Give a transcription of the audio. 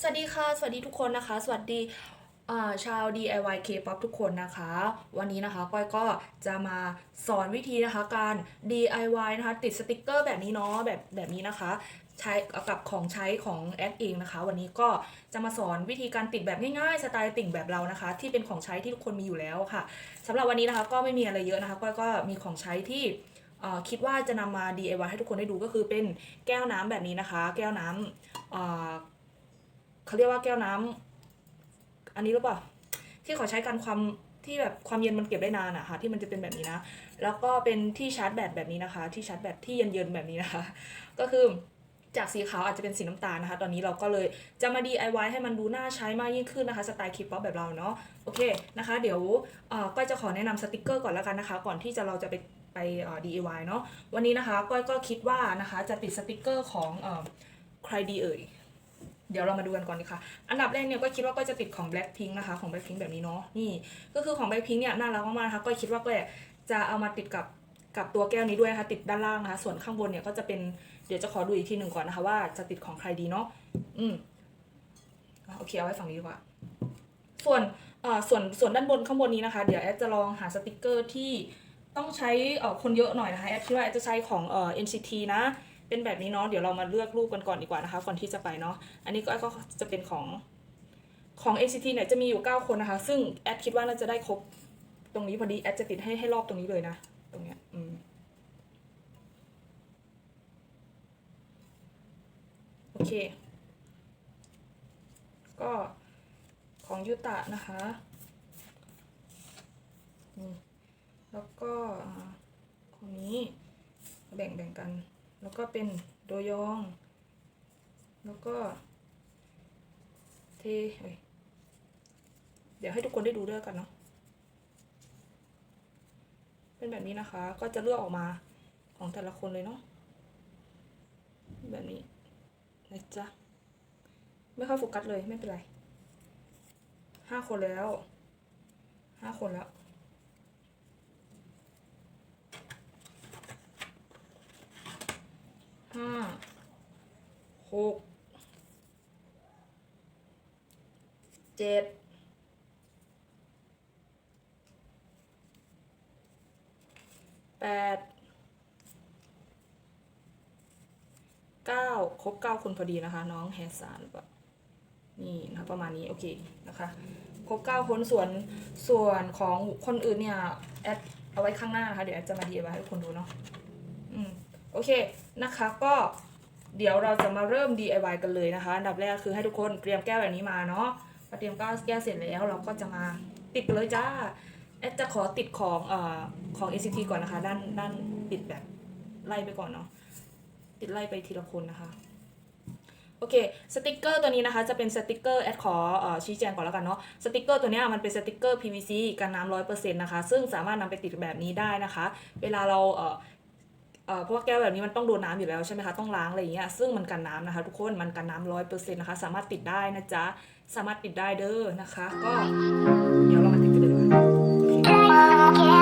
สวัสดีค่ะ สวัสดีทุกคนนะคะ สวัสดีชาว DIY K-pop ทุกคนนะคะ วันนี้นะคะก้อยก็จะมาสอนวิธีนะคะการ DIY นะคะ ติดสติกเกอร์แบบนี้เนาะแบบแบบนี้นะคะ ใช้กับของใช้ของแอดเองนะคะ วันนี้ก็จะมาสอนวิธีการติดแบบง่ายๆสไตล์ติ่งแบบเรานะคะ ที่เป็นของใช้ที่ทุกคนมีอยู่แล้วค่ะสำหรับวันนี้นะคะก็ไม่มีอะไรเยอะนะคะก้อยก็มีของใช้ที่คิดว่าจะนำมา DIY ให้ทุกคนได้ดูก็คือเป็นแก้วน้ำแบบนี้นะคะ แก้วน้ำ เขาเรียกว่าแก้วน้ำอันนี้หรือเปล่า ที่เขาใช้กันความที่แบบความเย็นมันเก็บได้นานอะค่ะ ที่มันจะเป็นแบบนี้นะ แล้วก็เป็นที่ชาร์จแบตแบบนี้นะคะ ที่ชาร์จแบตที่เย็นๆแบบนี้นะคะ ก็คือจากสีขาวอาจจะเป็นสีน้ำตาลนะคะ ตอนนี้เราก็เลยจะมา DIY ให้มันดูน่าใช้มากยิ่งขึ้นนะคะ สไตล์คลิปป๊อปแบบเราเนาะ โอเคนะคะ เดี๋ยวก้อยจะขอแนะนำสติกเกอร์ก่อนแล้วกันนะคะ ก่อนที่จะเราจะไปไปเอ่อ DIY เนาะ วันนี้นะคะก้อยก็คิดว่านะคะจะติดสติกเกอร์ของอใครดีเอ่ย เดี๋ยวเรามาดูกันก่อนดีค่ะ อันดับแรกเนี่ยก็คิดว่าก็จะติดของ Blackpink นะคะ ของ Blackpink แบบนี้เนาะ นี่ ก็คือของ Blackpink เนี่ยน่ารักมากๆนะคะ ก็คิดว่าก็จะเอามาติดกับกับตัวแก้วนี้ด้วยนะคะ ติดด้านล่างนะคะ ส่วนข้างบนเนี่ยก็จะเป็น เดี๋ยวจะขอดูอีกทีหนึ่งก่อนนะคะ ว่าจะติดของใครดีเนาะ อืมโอเคเอาไว้ฝั่งนี้ดีกว่า ส่วนเอ่อส่วนส่วนด้านบนข้างบนนี้นะคะ เดี๋ยวแอดจะลองหาสติกเกอร์ที่ต้องใช้เอ่อคนเยอะหน่อยนะคะ แอดคิดว่าแอดจะใช้ของเอ่อ NCT นะ เป็นแบบนี้เนาะเดี๋ยวเรามาเลือกรูปกันก่อนดีกว่านะคะก่อนที่จะไปเนาะอันนี้ก็ก็จะเป็นของของ NCT เนี่ยจะมีอยู่ 9 คนนะคะ ซึ่งแอดคิดว่าน่าจะได้ครบตรงนี้พอดีแอดจะติดให้ให้รอบตรงนี้เลยนะ ตรงเนี้ยอืมโอเค ก็ของยูตะนะคะนี่แล้วก็อ่าของนี้แบ่งแบ่งกัน แล้วก็เป็นโดยอง แล้วก็ เทเดี๋ยวให้ทุกคนได้ดูด้วยกันเนาะ เป็นแบบนี้นะคะ ก็จะเลือกออกมาของแต่ละคนเลยเนาะ แบบนี้นะจ๊ะ ไม่ค่อยโฟกัสเลยไม่เป็นไรห้าคนแล้วห้าคนแล้ว ห้าหกเจ็ดแปดเก้าครบเก้าคนพอดีนะคะ น้องแฮสซานหรือเปล่านี่นะคะประมาณนี้ โอเคนะคะครบเก้าคนส่วนส่วนของคนอื่นเนี่ย แอดเอาไว้ข้างหน้านะคะ เดี๋ยวแอดจะมาดีไว้ให้ทุกคนดูเนาะ โอเคนะคะก็เดี๋ยวเราจะมาเริ่ม DIY กันเลยนะคะอันดับแรกคือให้ทุกคนเตรียมแก้วแบบนี้มาเนาะพอเตรียมแก้วแก้วเสร็จแล้วเราก็จะมาติดกันเลยจ้าแอดจะขอติดของเอ่อของ ACT ก่อนนะคะ ด้านด้านติดแบบไล่ไปก่อนเนาะติดไล่ไปทีละคนนะคะโอเคสติกเกอร์ตัวนี้นะคะจะเป็นสติกเกอร์แอดขออชี้แจงก่อนแล้วกันเนาะสติกเกอร์ตัวนี้มันเป็นสติกเกอร์ PVC กันน้ำร้อยเปอร์เซ็นต์นะคะ ซึ่งสามารถนำไปติดแบบนี้ได้นะคะ เวลาเรา เออเพราะว่าแก้วแบบนี้มันต้องโดนน้ำอยู่แล้วใช่ไหมคะต้องล้างอะไรอย่างเงี้ยซึ่งมันกันน้ำนะคะ ทุกคนมันกันน้ำร้อยเปอร์เซ็นต์นะคะสามารถติดได้นะจ๊ะสามารถติดได้เด้อนะคะ ก็เดี๋ยวเรามาติดกันเลยดีกว่าโอเค